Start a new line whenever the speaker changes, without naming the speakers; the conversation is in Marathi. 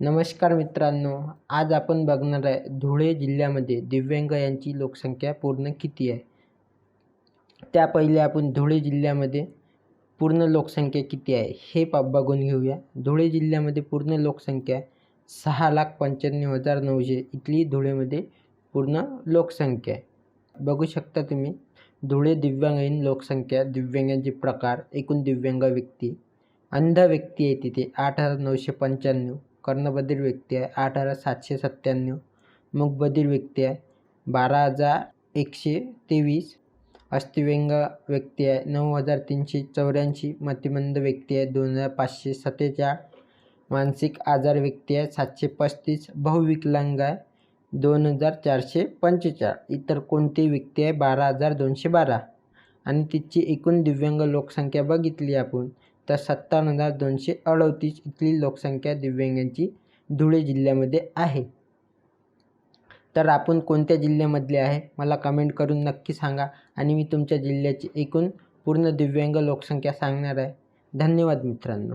नमस्कार मित्रांनो आज आपण बघणार आहे धुळे जिल्ह्यामध्ये दिव्यांग यांची लोकसंख्या पूर्ण किती आहे? त्या पहिले आपण धुळे जिल्ह्यामध्ये पूर्ण लोकसंख्या किती आहे हे प बघून घेऊया. धुळे जिल्ह्यामध्ये पूर्ण लोकसंख्या सहा लाख पंच्याण्णव हजार नऊशे. इथली धुळेमध्ये पूर्ण लोकसंख्या आहे. बघू शकता तुम्ही धुळे दिव्यांगहीन लोकसंख्या दिव्यांगांचे प्रकार एकूण दिव्यांग व्यक्ती अंध व्यक्ती आहे तिथे आठ हजार नऊशे पंच्याण्णव. कर्णबधिर व्यक्ती आहे. आठ हजार सातशे सत्त्याण्णव. मुखबधीर व्यक्ती आहे. बारा हजार एकशे तेवीस. अस्थिव्यंग व्यक्ती आहे. नऊ हजार तीनशे चौऱ्याऐंशी. मतिमंद व्यक्ती आहे. दोन हजार पाचशे सत्तेचाळीस मानसिक आजार व्यक्ती आहे. सातशे पस्तीस. बहुविकलांग आहे. दोन हजार चारशे पंचेचाळीस इतर कोणती व्यक्ती आहे. बारा हजार दोनशे बारा. आणि तिची एकूण दिव्यांग लोकसंख्या बघितली आपण तर सत्तावन्न हजार दोनशे अडतीस इथली लोकसंख्या दिव्यांगांची धुळे जिल्ह्यामध्ये आहे. तर आपण कोणत्या जिल्ह्यामधले आहे मला कमेंट करून नक्की सांगा आणि मी तुमच्या जिल्ह्याची एकूण पूर्ण दिव्यांग लोकसंख्या सांगणार आहे. धन्यवाद मित्रांनो.